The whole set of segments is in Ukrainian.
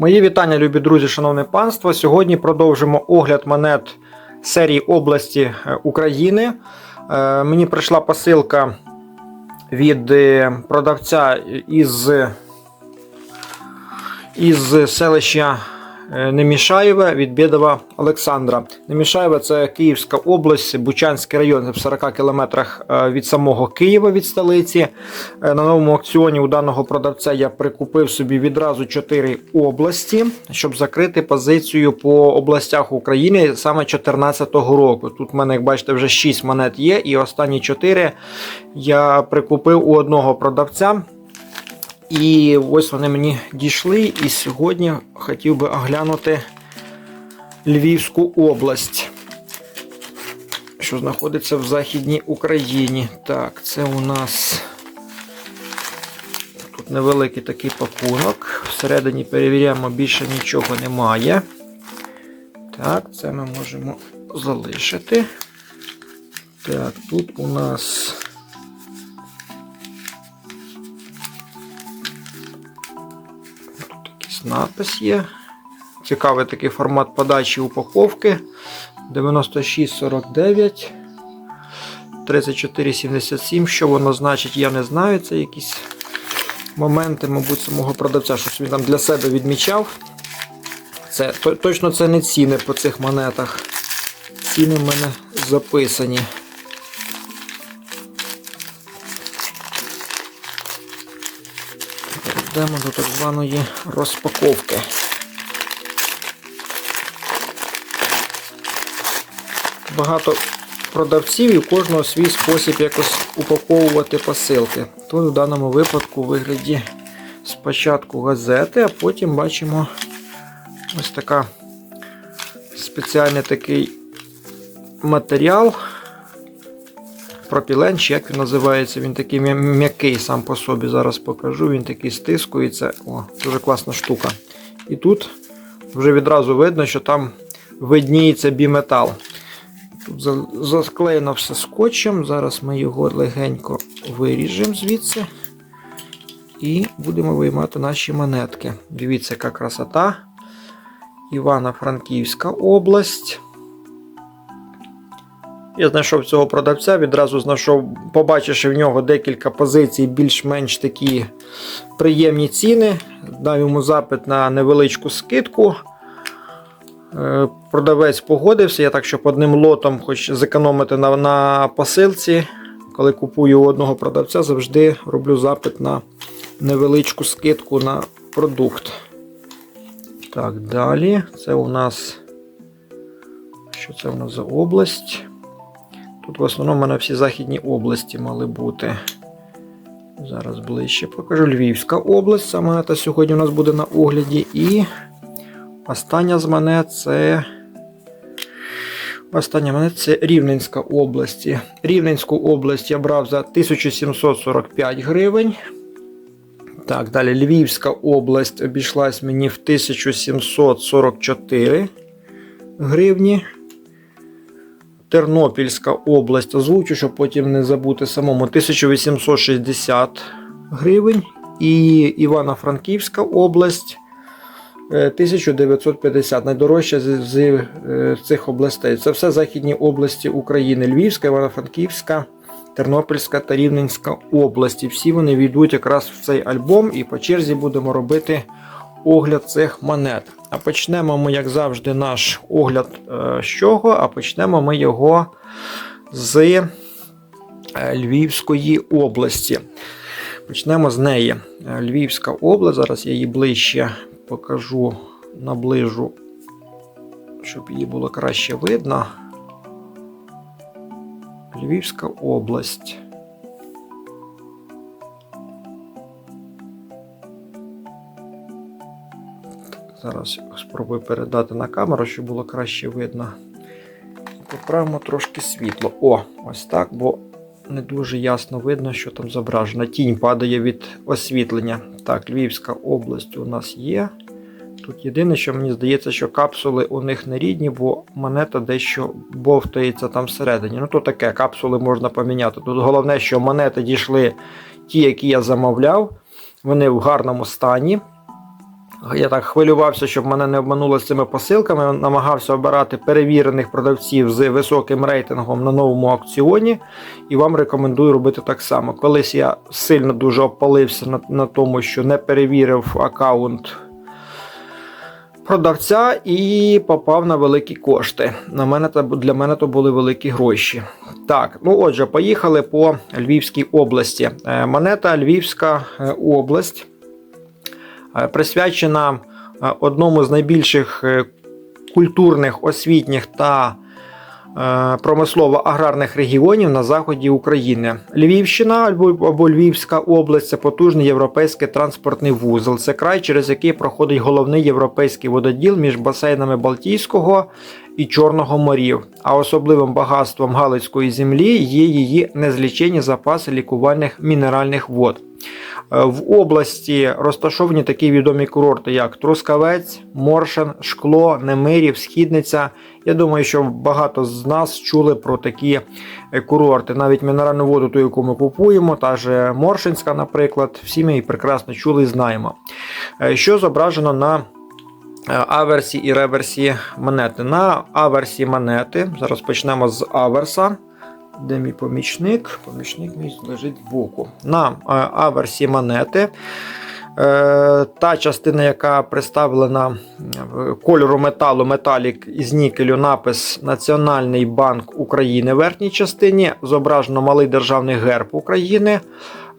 Мої вітання, любі друзі, шановне панство. Сьогодні продовжимо огляд монет серії області е, України. Е, Мені прийшла посилка від е, продавця із, із селища Немішаєве від Бєдова Олександра. Немішаєве це Київська область, Бучанський район в 40 кілометрах е, від самого Києва від столиці. Е, На новому аукціоні у даного продавця я прикупив собі відразу 4 області, щоб закрити позицію по областях України саме 2014 року. Тут в мене, як бачите, вже 6 монет є, і останні 4 я прикупив у одного продавця. І ось вони мені дійшли. І сьогодні хотів би оглянути Львівську область, що знаходиться в Західній Україні. Так, це у нас тут невеликий такий пакунок. Всередині перевіряємо, більше нічого немає. Так, це ми можемо залишити. Так, тут у нас. Якийсь надпис є. Цікавий такий формат подачі упаковки. 9649 3477. Що воно значить, я не знаю. Це якісь моменти, мабуть, самого продавця, щось він там для себе відмічав. Це, Точно це не ціни по цих монетах. Ціни в мене записані. Перейдемо до так званої розпаковки. Багато продавців і у кожного свій спосіб якось упаковувати посилки. Тут в даному випадку у вигляді спочатку газети, а потім бачимо ось така спеціальний такий матеріал. Пропілен, чи як він називається, він такий м'який сам по собі. Зараз покажу. Він такий стискується. О, дуже класна штука. І тут вже відразу видно, що там видніється біметал. Тут засклеєно все скотчем. Зараз ми його легенько виріжемо звідси. І будемо виймати наші монетки. Дивіться, яка красота. Івано-Франківська область. Я знайшов цього продавця, відразу знайшов, побачивши в нього декілька позицій, більш-менш такі приємні ціни. Дав йому запит на невеличку скидку. Е, Продавець погодився. Я так, щоб одним лотом хоч зекономити на, на посилці. Коли купую у одного продавця, завжди роблю запит на невеличку скидку на продукт. Так, далі. Це у нас. Що це у нас за область? Тут в основному в мене всі західні області мали бути. Зараз ближче покажу. Львівська область. Ця монета сьогодні у нас буде на огляді. І остання з монет це. Остання монета це Рівненська область. Рівненську область я брав за 1745 гривень. Так, далі Львівська область обійшлась мені в 1744 гривні. Тернопільська область озвучу, щоб потім не забути самому 1860 гривень. І Івано-Франківська область е, 1950. Найдорожча з, з е, цих областей. Це все західні області України: Львівська, Івано-Франківська, Тернопільська та Рівненська області. Всі вони війдуть якраз в цей альбом, і по черзі будемо робити огляд цих монет. А почнемо ми, як завжди, наш огляд е, з чого? А почнемо ми його з е, Львівської області. Почнемо з неї. Е, Львівська область. Зараз я її ближче покажу, наближу, щоб її було краще видно. Львівська область. Зараз спробую передати на камеру, щоб було краще видно. Поправимо трошки світло. О, ось так, бо не дуже ясно видно, що там зображено. Тінь падає від освітлення. Так, Львівська область у нас є. Тут єдине, що мені здається, що капсули у них не рідні, бо монета дещо бовтається там всередині. Ну, то таке, капсули можна поміняти. Тут головне, що монети дійшли ті, які я замовляв. Вони в гарному стані. Я так хвилювався, щоб мене не обмануло з цими посилками. Намагався обирати перевірених продавців з високим рейтингом на новому аукціоні. І вам рекомендую робити так само. Колись я сильно дуже опалився на, на тому, що не перевірив аккаунт продавця і попав на великі кошти. На мене для мене то були великі гроші. Так, ну отже, поїхали по Львівській області. Е, Монета Львівська е, область присвячена е, одному з найбільших е, культурних, освітніх та е, промислово-аграрних регіонів на заході України. Львівщина або Львівська область це потужний європейський транспортний вузол. Це край, через який проходить головний європейський вододіл між басейнами Балтійського і Чорного морів. А особливим багатством Галицької землі є її незлічені запаси лікувальних мінеральних вод. Е, В області розташовані такі відомі курорти, як Трускавець, Моршин, Шкло, Немирів, Східниця. Я думаю, що багато з нас чули про такі е, курорти. Навіть мінеральну воду, ту, яку ми купуємо, та ж Моршинська, наприклад, всі ми її прекрасно чули і знаємо. Е, Що зображено на е, аверсі і реверсі монети? На аверсі монети, зараз почнемо з аверса. Де мій помічник? Помічник мій лежить збоку. На е, аверсі монети. Е, Та частина, яка представлена кольору металу металік із нікелю, напис Національний банк України в верхній частині. Зображено малий державний герб України.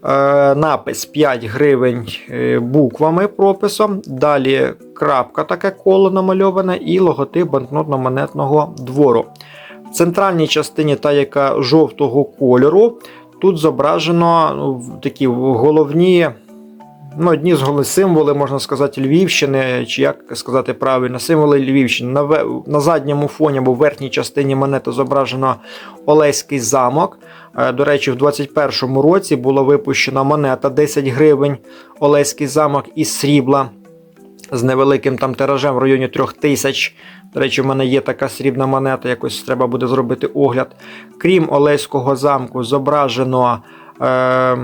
Е, Напис 5 гривень е, буквами прописом. Далі крапка, таке коло намальоване, і логотип банкнотно-монетного двору. В центральній частині, та яка жовтого кольору, тут зображено ну, такі головні, ну, одні з символи, можна сказати, Львівщини, чи як сказати правильно, символи Львівщини. На, на задньому фоні або в верхній частині монети зображено Олеський замок. Е, До речі, в 21-му році була випущена монета 10 гривень Олеський замок із срібла з невеликим там тиражем в районі 3000 тисяч. До речі, в мене є така срібна монета, якось треба буде зробити огляд. Крім Олеського замку, зображено. Е,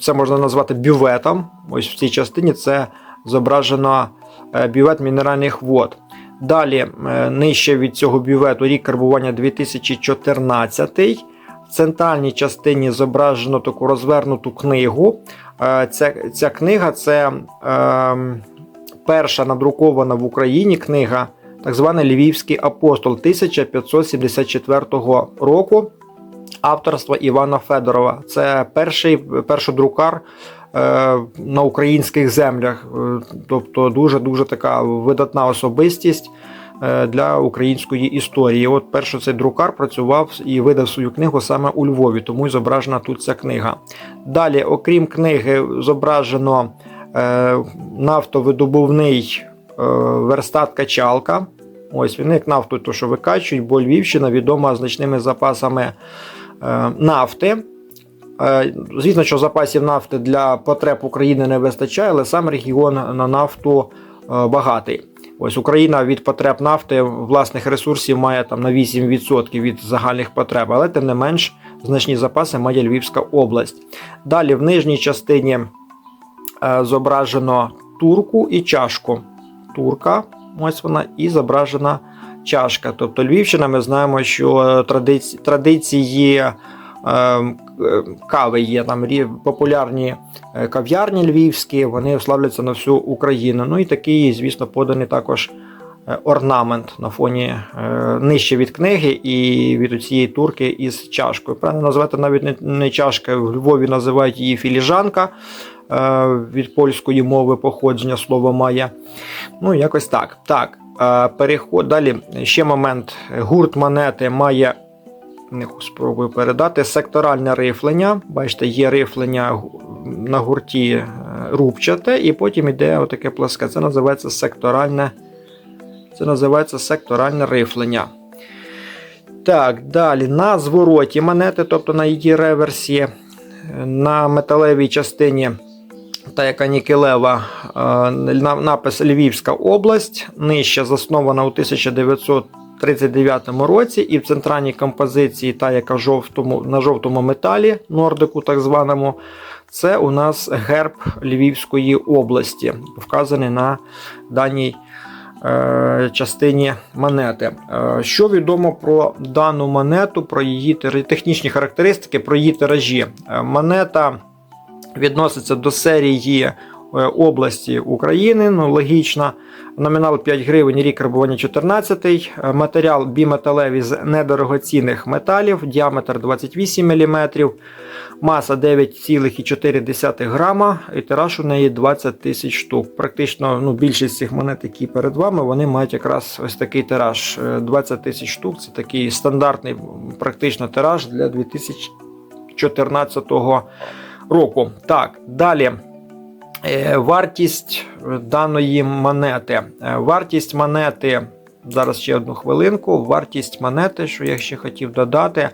це можна назвати бюветом. Ось в цій частині це зображено е, бювет мінеральних вод. Далі, е, нижче від цього бювету рік карбування 2014. В центральній частині зображено таку розвернуту книгу. Е, Ця, ця книга це е, перша надрукована в Україні книга, так званий Львівський апостол 1574 року авторства Івана Федорова. Це перший першодрукар е, на українських землях. Е, Тобто дуже-дуже така видатна особистість е, для української історії. От перший цей друкар працював і видав свою книгу саме у Львові, тому й зображена тут ця книга. Далі, окрім книги, зображено нафтовидобувний е, верстат качалка. Ось він як нафту, то що викачують, бо Львівщина відома значними запасами е, нафти. Е, Звісно, що запасів нафти для потреб України не вистачає, але сам регіон на нафту е, багатий. Ось Україна від потреб нафти власних ресурсів має там на 8% від загальних потреб, але тим не менш значні запаси має Львівська область. Далі в нижній частині е, зображено турку і чашку. Турка, ось вона, і зображена чашка. Тобто Львівщина, ми знаємо, що традиції, традиції е, е, кави є там популярні е, кав'ярні львівські, вони славляться на всю Україну. Ну і такий, звісно, поданий також е, орнамент на фоні е, нижче від книги і від цієї турки із чашкою. Правильно назвати навіть не, чашка, в Львові називають її філіжанка. Е, Від польської мови походження слово має. Ну, якось так. Так, е, переход далі. Ще момент. Гурт монети має. Не спробую передати секторальне рифлення. Бачите, є рифлення на гурті е, рубчате, і потім йде отаке пласке. Це називається секторальне. Це називається секторальне рифлення. Так, далі на звороті монети, тобто на її реверсі, на металевій частині, та яка нікелева, е, напис Львівська область, нижче заснована у 1900 39-му році, і в центральній композиції, та яка жовтому, на жовтому металі, нордику, так званому, це у нас герб Львівської області, вказаний на даній е, частині монети. Е, що відомо про дану монету, про її технічні характеристики, про її тиражі? Монета відноситься до серії е, області України, ну логічно. Номінал 5 гривень, рік карбування 14, е, матеріал біметалевий з недорогоцінних металів, діаметр 28 мм, маса 9,4 грама, і тираж у неї 20 тисяч штук. Практично ну, більшість цих монет, які перед вами, вони мають якраз ось такий тираж. Е, 20 тисяч штук. Це такий стандартний практично тираж для 2014 року. Так, далі. Е, Вартість даної монети. Е, Вартість монети. Зараз ще одну хвилинку. Вартість монети, що я ще хотів додати.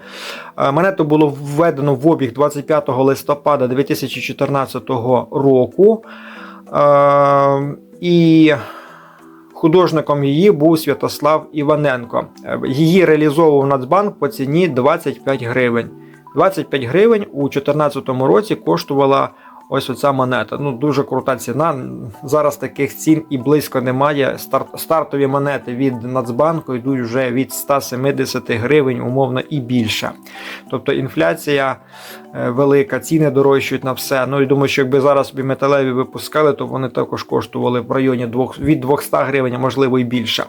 Е, Монету було введено в обіг 25 листопада 2014 року. Е, І художником її був Святослав Іваненко. Е, Її реалізовував Нацбанк по ціні 25 гривень. 25 гривень у 2014 році коштувала ось оця монета. Ну, дуже крута ціна. Зараз таких цін і близько немає. Старт, стартові монети від Нацбанку йдуть вже від 170 гривень, умовно, і більше. Тобто інфляція е, велика, ціни дорожчають на все. Ну і думаю, що якби зараз собі металеві випускали, то вони також коштували в районі двох, від 200 гривень, можливо і більше.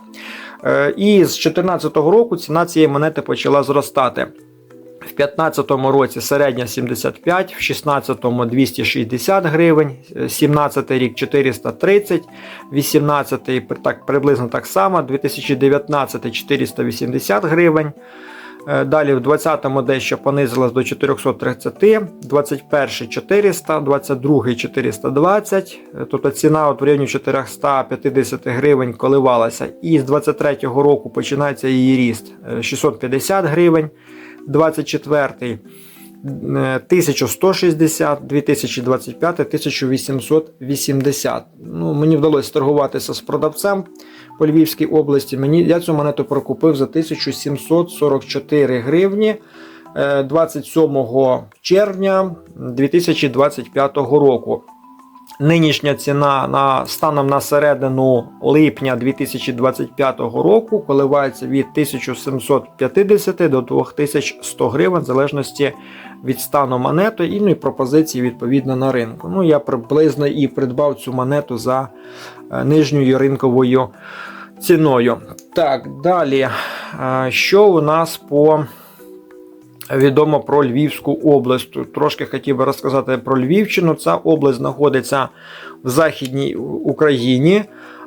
Е, І з 2014 року ціна цієї монети почала зростати. В 2015 році середня 75, в 16 260 гривень, 17 рік 430, 18 так, приблизно так само, 2019 480 гривень. Е, Далі в 20-му дещо понизилась до 430, 21 400, 22 420, е, тобто ціна от в районі 450 гривень коливалася. І з 23-го року починається її ріст е, 650 гривень. 24 1160, 2025 1880. Ну, мені вдалося торгуватися з продавцем по Львівській області. Мені, я цю монету прокупив за 1744 гривні е, 27 червня 2025 року. Нинішня ціна на станом на середину липня 2025 року коливається від 1750 до 2100 гривень, в залежності від стану монети і, ну, і пропозиції відповідно на ринку. Ну, я приблизно і придбав цю монету за е, нижньою ринковою ціною. Так, далі. Е, Що у нас по відомо про Львівську область. Трошки хотів би розказати про Львівщину. Ця область знаходиться в Західній Україні.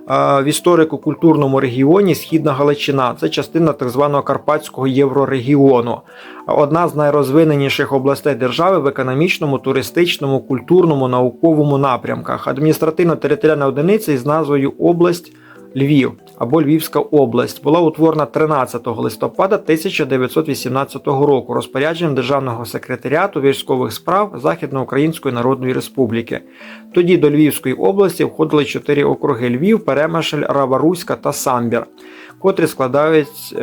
В історико-культурному регіоні Східна Галичина це частина так званого Карпатського єврорегіону, одна з найрозвиненіших областей держави в економічному, туристичному, культурному, науковому напрямках. Адміністративно-територіальна одиниця із назвою область Львів або Львівська область була утворена 13 листопада 1918 року розпорядженням Державного секретаріату військових справ Західноукраїнської Народної Республіки. Тоді до Львівської області входили чотири округи Львів, Перемишль, Раваруська та Самбір, котрі складались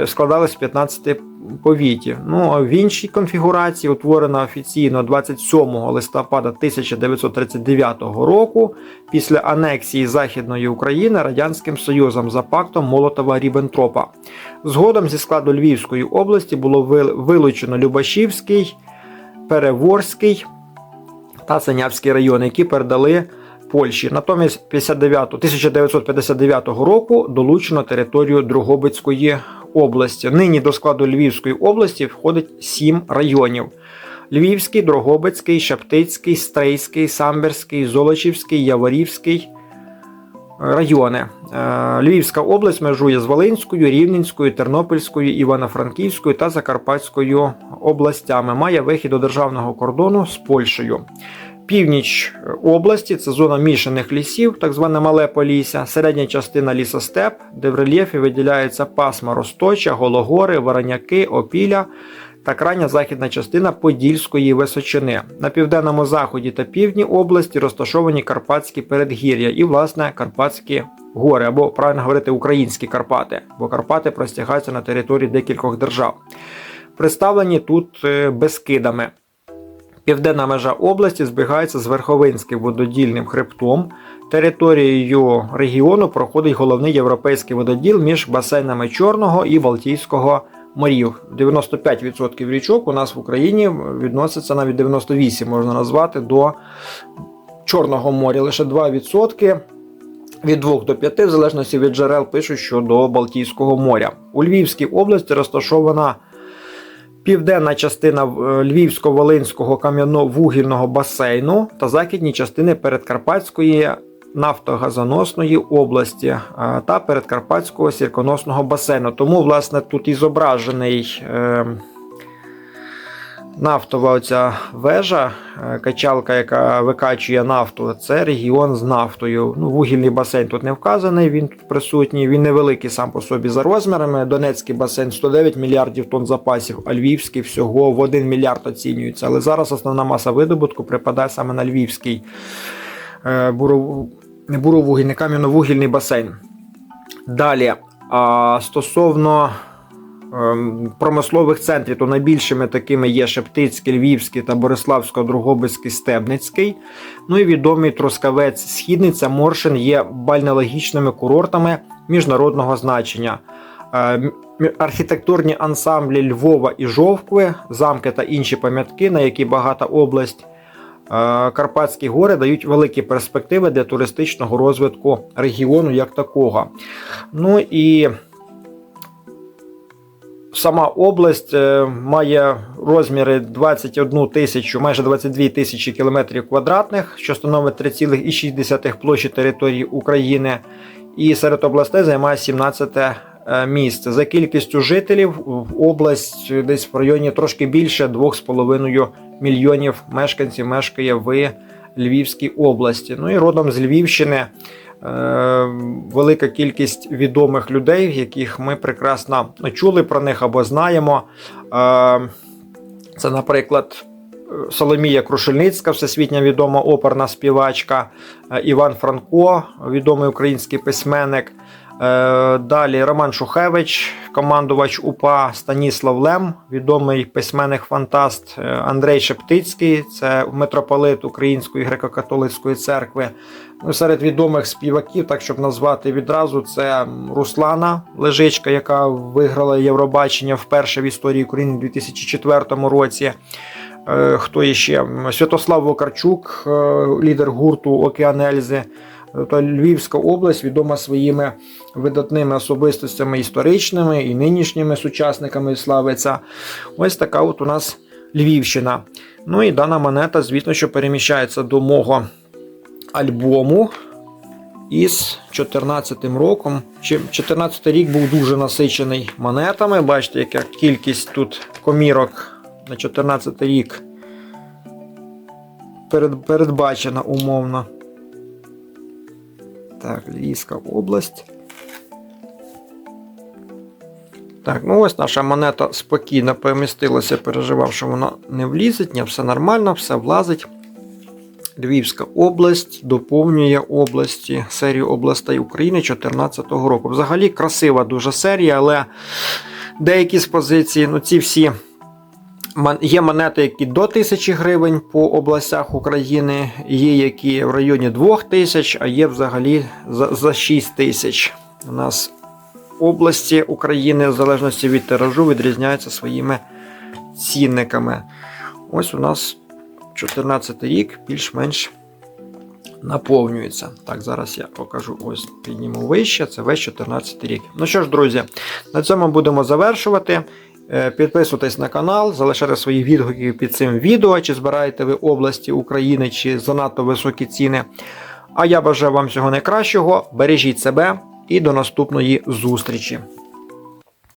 з 15 повітів. Ну, а в іншій конфігурації, утворена офіційно 27 листопада 1939 року, після анексії Західної України Радянським Союзом за пактом Молотова-Ріббентропа. Згодом зі складу Львівської області було вилучено Любашівський, Переворський та Синявський райони, які передали Польщі. Натомість 59, 1959 року долучено територію Дрогобицької області. Нині до складу Львівської області входить сім районів. Львівський, Дрогобицький, Шептицький, Стрийський, Самбірський, Золочівський, Яворівський райони. Е, Львівська область межує з Волинською, Рівненською, Тернопільською, Івано-Франківською та Закарпатською областями. Має вихід до державного кордону з Польщею. Північ області це зона мішаних лісів, так зване Мале Полісся, середня частина лісостеп, де в рельєфі виділяються пасма Росточа, Гологори, Вороняки, Опіля та крайня західна частина Подільської височини. На південному заході та півдні області розташовані Карпатські передгір'я і, власне, Карпатські гори, або правильно говорити, українські Карпати, бо Карпати простягаються на території декількох держав. Представлені тут е, Бескидами. Південна межа області збігається з Верховинським вододільним хребтом. Територією регіону проходить головний європейський вододіл між басейнами Чорного і Балтійського морів. 95% річок у нас в Україні відноситься навіть 98, можна назвати, до Чорного моря. Лише 2% від 2 до 5, в залежності від джерел, пишуть, що до Балтійського моря. У Львівській області розташована південна частина е, Львівсько-Волинського кам'яно-вугільного басейну та західні частини Передкарпатської нафтогазоносної області е, та Передкарпатського сірконосного басейну. Тому, власне, тут і зображений. Нафтова оця вежа, е, качалка, яка викачує нафту, це регіон з нафтою. Ну, Вугільний басейн тут не вказаний, він тут присутній, він невеликий сам по собі за розмірами. Донецький басейн 109 мільярдів тонн запасів, а Львівський всього в 1 мільярд оцінюється. Але зараз основна маса видобутку припадає саме на Львівський е, буров... не буровугільний, кам'яно-вугільний басейн. Далі, а, стосовно промислових центрів, то найбільшими такими є Шептицький, Львівський та Бориславсько-Другобицький, Стебницький. Ну і відомий Трускавець, Східниця, Моршин є бальнеологічними курортами міжнародного значення. Е, Архітектурні ансамблі Львова і Жовкви, замки та інші пам'ятки, на які багата область. Е, Карпатські гори дають великі перспективи для туристичного розвитку регіону як такого. Ну і Сама область е, має розміри 21 тисячу, майже 22 тисячі кілометрів квадратних, що становить 3,6 площі території України. І серед областей займає 17 е, місце. За кількістю жителів в область десь в районі трошки більше 2,5 мільйонів мешканців мешкає в Львівській області. Ну і родом з Львівщини. Е, велика кількість відомих людей, яких ми прекрасно чули про них або знаємо. Е, Це, наприклад, Соломія Крушельницька, всесвітня відома оперна співачка, е, Іван Франко, відомий український письменник. Е, Далі Роман Шухевич, командувач УПА, Станіслав Лем, відомий письменник-фантаст е, Андрей Шептицький, це митрополит Української греко-католицької церкви. Ну, серед відомих співаків, так щоб назвати відразу, це Руслана Лежичка, яка виграла Євробачення вперше в історії України у 2004 році. Е, Хто іще? Святослав Вокарчук, лідер гурту Океан Ельзи. Та Львівська область відома своїми видатними особистостями історичними і нинішніми сучасниками славиться. Ось така от у нас Львівщина. Ну і дана монета, звісно, що переміщається до мого альбому із 14 роком. Чи 14 рік був дуже насичений монетами. Бачите, яка кількість тут комірок на 14 рік передбачена умовно. Так, Львівська область. Так, ну ось наша монета спокійно помістилася, переживав, що вона не влізить. Ні, все нормально, все влазить. Львівська область доповнює області серію областей України 2014 року. Взагалі красива дуже серія, але деякі з позицій, ну ці всі Є монети, які до 1000 гривень по областях України, є які в районі 2000, а є взагалі за, за 6 тисяч. У нас області України, в залежності від тиражу, відрізняються своїми цінниками. Ось у нас 14 рік більш-менш наповнюється. Так, зараз я покажу ось підніму вище. Це весь 14 рік. Ну що ж, друзі, на цьому будемо завершувати. Е, Підписуйтесь на канал, залишайте свої відгуки під цим відео, чи збираєте ви області України, чи занадто високі ціни. А я бажаю вам всього найкращого. Бережіть себе і до наступної зустрічі.